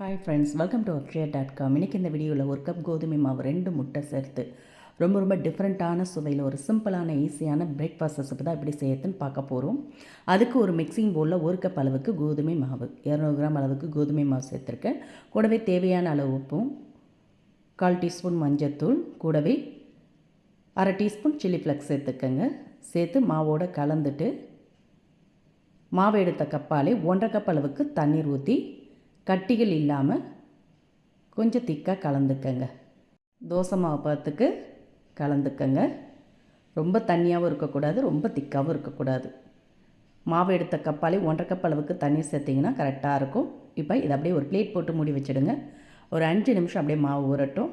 Hi friends welcome to Akshaya dot com இன்றைக்கி இந்த வீடியோவில் ஒரு கப் கோதுமை மாவு ரெண்டு முட்டை சேர்த்து ரொம்ப ரொம்ப டிஃப்ரெண்ட்டான சுவையில் ஒரு சிம்பிளான ஈஸியான பிரேக்ஃபாஸ்ட் ரெசிபி தான் எப்படி செய்யறதுன்னு பார்க்க போகிறோம் அதுக்கு ஒரு மிக்சிங் பவுலில் ஒரு கப் அளவுக்கு கோதுமை மாவு இரநூறு கிராம் அளவுக்கு கோதுமை மாவு சேர்த்துருக்கேன். கூடவே தேவையான அளவு உப்பும் கால் டீஸ்பூன் மஞ்சத்தூள் கூடவே அரை டீஸ்பூன் சில்லி ஃப்ளக்ஸ் சேர்த்துக்கோங்க. சேர்த்து மாவோடு கலந்துட்டு மாவு எடுத்த கப்பாலே ஒன்றரை கப் அளவுக்கு தண்ணீர் ஊற்றி கட்டிகள் இல்லாமல் கொஞ்சம் திக்காக கலந்துக்கங்க. தோசை மாவு பார்த்துக்கு கலந்துக்கங்க. ரொம்ப தண்ணியாகவும் இருக்கக்கூடாது ரொம்ப திக்காகவும் இருக்கக்கூடாது. மாவு எடுத்த கப்பாலே ஒன்றரை கப் அளவுக்கு தண்ணி சேர்த்திங்கன்னா கரெக்டாக இருக்கும். இப்போ இதை அப்படியே ஒரு பிளேட் போட்டு மூடி வச்சுடுங்க. ஒரு அஞ்சு நிமிஷம் அப்படியே மாவு ஊறட்டும்.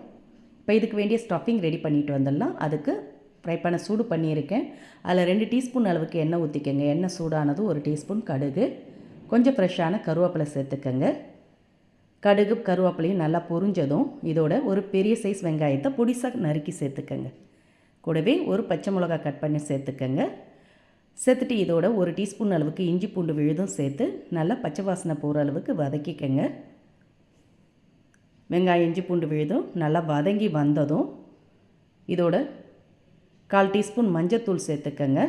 இப்போ இதுக்கு வேண்டிய ஸ்டஃபிங் ரெடி பண்ணிட்டு வந்துடலாம். அதுக்கு ஃப்ரை பண்ண சூடு பண்ணியிருக்கேன். அதில் ரெண்டு டீஸ்பூன் அளவுக்கு எண்ணெய் ஊற்றிக்கங்க எண்ணெய் சூடானது ஒரு டீஸ்பூன் கடுகு. கொஞ்சம் ஃப்ரெஷ்ஷான கருவேப்பிலை சேர்த்துக்கங்க. கடுகு கருவேப்பிலையும் நல்லா பொரிஞ்சதும் இதோட ஒரு பெரிய சைஸ் வெங்காயத்தை பொடிசாக நறுக்கி சேர்த்துக்கங்க. கூடவே ஒரு பச்சை மிளகா கட் பண்ணி சேர்த்துக்கங்க. சேர்த்துட்டு இதோட ஒரு டீஸ்பூன் அளவுக்கு இஞ்சி பூண்டு விழுதும் சேர்த்து நல்லா பச்சை வாசனை போகிற அளவுக்கு வதக்கிக்கங்க. வெங்காயம் இஞ்சி பூண்டு விழுதும் நல்லா வதங்கி வந்ததும் இதோட கால் டீஸ்பூன் மஞ்சத்தூள் சேர்த்துக்கங்க.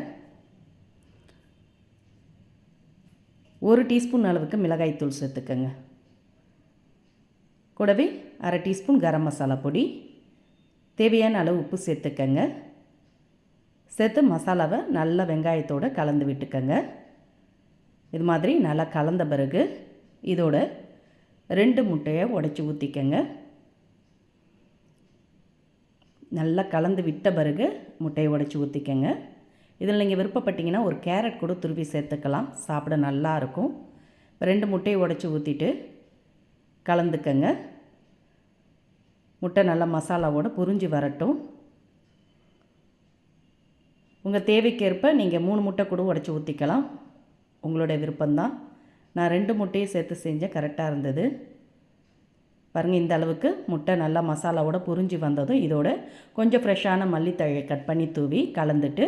ஒரு டீஸ்பூன் அளவுக்கு மிளகாய்த்தூள் சேர்த்துக்கங்க. கூடவே அரை டீஸ்பூன் கரம் மசாலா பொடி தேவையான அளவு உப்பு சேர்த்துக்கங்க. சேர்த்து மசாலாவை நல்லா வெங்காயத்தோடு கலந்து விட்டுக்கங்க. இது மாதிரி நல்லா கலந்த பிறகு இதோட ரெண்டு முட்டையை உடச்சி ஊற்றிக்கங்க நல்லா கலந்து விட்ட பிறகு முட்டையை உடச்சி ஊற்றிக்கங்க இதில் நீங்கள் விருப்பப்பட்டீங்கன்னா ஒரு கேரட் கூட துருவி சேர்த்துக்கலாம். சாப்பிட நல்லாயிருக்கும் ரெண்டு முட்டையை உடச்சி ஊற்றிட்டு கலந்துக்கங்க. முட்டை நல்லா மசாலாவோடு புரிஞ்சு வரட்டும். உங்கள் தேவைக்கேற்ப நீங்கள் மூணு முட்டை கூட உடச்சி ஊற்றிக்கலாம் உங்களோட விருப்பம்தான். நான் ரெண்டு முட்டையும் சேர்த்து செஞ்சேன் கரெக்டாக இருந்தது. பாருங்கள் இந்த அளவுக்கு முட்டை நல்லா மசாலாவோட புரிஞ்சு வந்ததும் இதோட கொஞ்சம் ஃப்ரெஷ்ஷான மல்லித்தழையை கட் பண்ணி தூவி கலந்துட்டு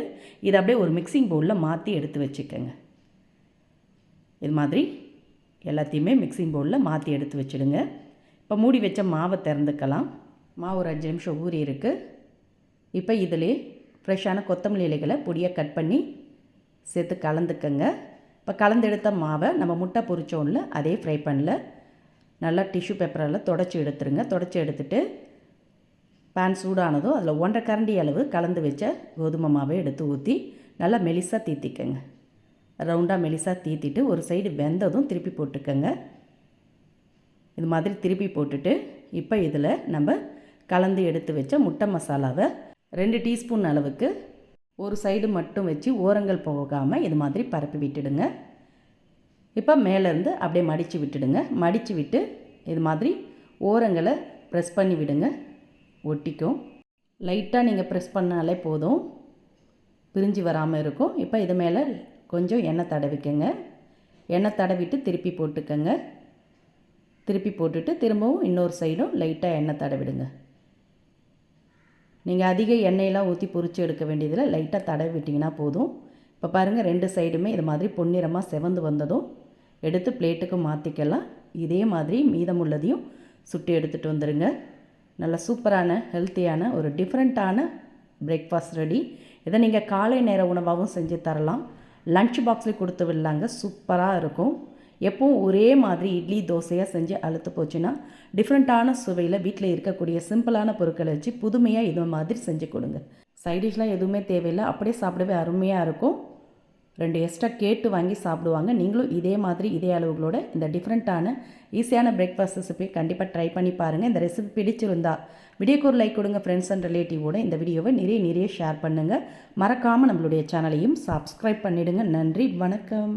இதை அப்படியே ஒரு மிக்சிங் பவுலில் மாற்றி எடுத்து வச்சுக்கோங்க. இது மாதிரி எல்லாத்தையுமே மிக்சிங் பவுலில் மாற்றி எடுத்து வச்சுடுங்க. இப்போ மூடி வச்ச மாவை திறந்துக்கலாம். மாவு ஒரு அஞ்சு நிமிஷம் ஊறி இருக்குது இப்போ இதிலே ஃப்ரெஷ்ஷான கொத்தமல்லி இலைகளை பொடியாக கட் பண்ணி சேர்த்து கலந்துக்கங்க. இப்போ கலந்தெடுத்த மாவை நம்ம முட்டை பொரிச்சோம்ல அதே ஃப்ரை பண்ணல நல்லா டிஷ்யூ பேப்பரால் தொடச்சி எடுத்துருங்க. தொடச்சி எடுத்துட்டு பேன் சூடானதும் அதில் ஒன்றரை கரண்டி அளவு கலந்து வச்ச கோதுமை மாவை எடுத்து ஊற்றி நல்லா மெலிசாக தீத்திக்கங்க. ரவுண்டாக மெலிசாக தீத்திட்டு ஒரு சைடு வெந்ததும் திருப்பி போட்டுக்கோங்க. இது மாதிரி திருப்பி போட்டுட்டு இப்போ இதில் நம்ம கலந்து எடுத்து வச்ச முட்டை மசாலாவை ரெண்டு டீஸ்பூன் அளவுக்கு ஒரு சைடு மட்டும் வச்சு ஓரங்கள் போகாமல் இது மாதிரி பரப்பி விட்டுடுங்க. இப்போ மேலேருந்து அப்படியே மடித்து விட்டுடுங்க. மடித்து விட்டு இது மாதிரி ஓரங்களை ப்ரெஸ் பண்ணி விடுங்க. ஒட்டிக்கும். லைட்டாக நீங்கள் ப்ரெஸ் பண்ணாலே போதும். பிரிஞ்சு வராமல் இருக்கும். இப்போ இது மேலே கொஞ்சம் எண்ணெய் தடவிக்கங்க. எண்ணெய் தடவிட்டு திருப்பி போட்டுக்கங்க. திருப்பி போட்டுட்டு திரும்பவும் இன்னொரு சைடும் லைட்டாக எண்ணெய் தடவிடுங்க. நீங்கள் அதிக எண்ணெயெல்லாம் ஊற்றி பொறிச்சு எடுக்க வேண்டியதில் லைட்டாக தடவி விட்டிங்கன்னா போதும். இப்போ பாருங்கள் ரெண்டு சைடுமே இது மாதிரி பொன்னிறமாக செவந்து வந்ததும் எடுத்து பிளேட்டுக்கு மாற்றிக்கலாம் இதே மாதிரி மீதமுள்ளதையும் சுட்டி எடுத்துகிட்டு வந்துடுங்க நல்ல சூப்பரான ஹெல்த்தியான ஒரு டிஃப்ரெண்ட்டான பிரேக்ஃபாஸ்ட் ரெடி இதை நீங்கள் காலை நேர உணவாகவும் செஞ்சு தரலாம். லன்ச் பாக்ஸில் கொடுத்து விடலாங்க. சூப்பராக இருக்கும். எப்பவும் ஒரே மாதிரி இட்லி தோசையாக செஞ்சு அழுத்து போச்சுன்னா டிஃப்ரெண்ட்டான சுவையில் வீட்டில் இருக்கக்கூடிய சிம்பிளான பொருட்களை வச்சு புதுமையாக இது மாதிரி செஞ்சு கொடுங்க. சைடிஷ்லாம் எதுவுமே தேவையில்லை. அப்படியே சாப்பிடவே அருமையாக இருக்கும். ரெண்டு எக்ஸ்ட்ரா கேட்டு வாங்கி சாப்பிடுவாங்க. நீங்களும் இதே மாதிரி இதே அளவுகளோட இந்த டிஃப்ரெண்ட்டான ஈஸியான பிரேக்ஃபாஸ்ட் ரெசிபி கண்டிப்பாக ட்ரை பண்ணி பாருங்கள் இந்த ரெசிபி பிடிச்சிருந்தா வீடியோக்கு ஒரு லைக் கொடுங்க ஃப்ரெண்ட்ஸ் அண்ட் ரிலேட்டிவோட இந்த வீடியோவை நிறைய நிறைய ஷேர் பண்ணுங்கள் மறக்காமல் நம்மளுடைய சேனலையும் சப்ஸ்கிரைப் பண்ணிவிடுங்க நன்றி வணக்கம்.